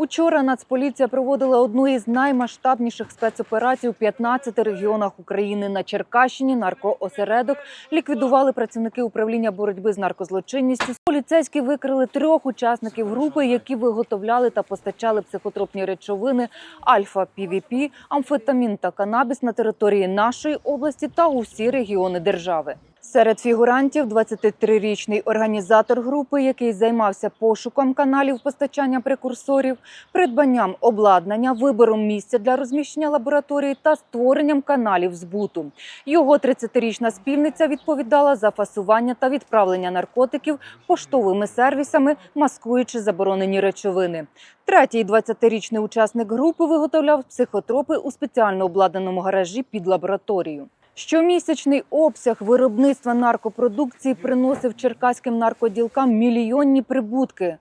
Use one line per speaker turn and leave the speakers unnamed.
Учора Нацполіція проводила одну із наймасштабніших спецоперацій у 15 регіонах України. На Черкащині наркоосередок ліквідували працівники управління боротьби з наркозлочинністю. Поліцейські викрили трьох учасників групи, які виготовляли та постачали психотропні речовини альфа пвп амфетамін та канабіс на території нашої області та усі регіони держави. Серед фігурантів 23-річний організатор групи, який займався пошуком каналів постачання прекурсорів, придбанням обладнання, вибором місця для розміщення лабораторії та створенням каналів збуту. Його 30-річна спільниця відповідала за фасування та відправлення наркотиків поштовими сервісами, маскуючи заборонені речовини. Третій 20-річний учасник групи виготовляв психотропи у спеціально обладнаному гаражі під лабораторію. Щомісячний обсяг виробництва наркопродукції приносив черкаським наркоділкам мільйонні прибутки.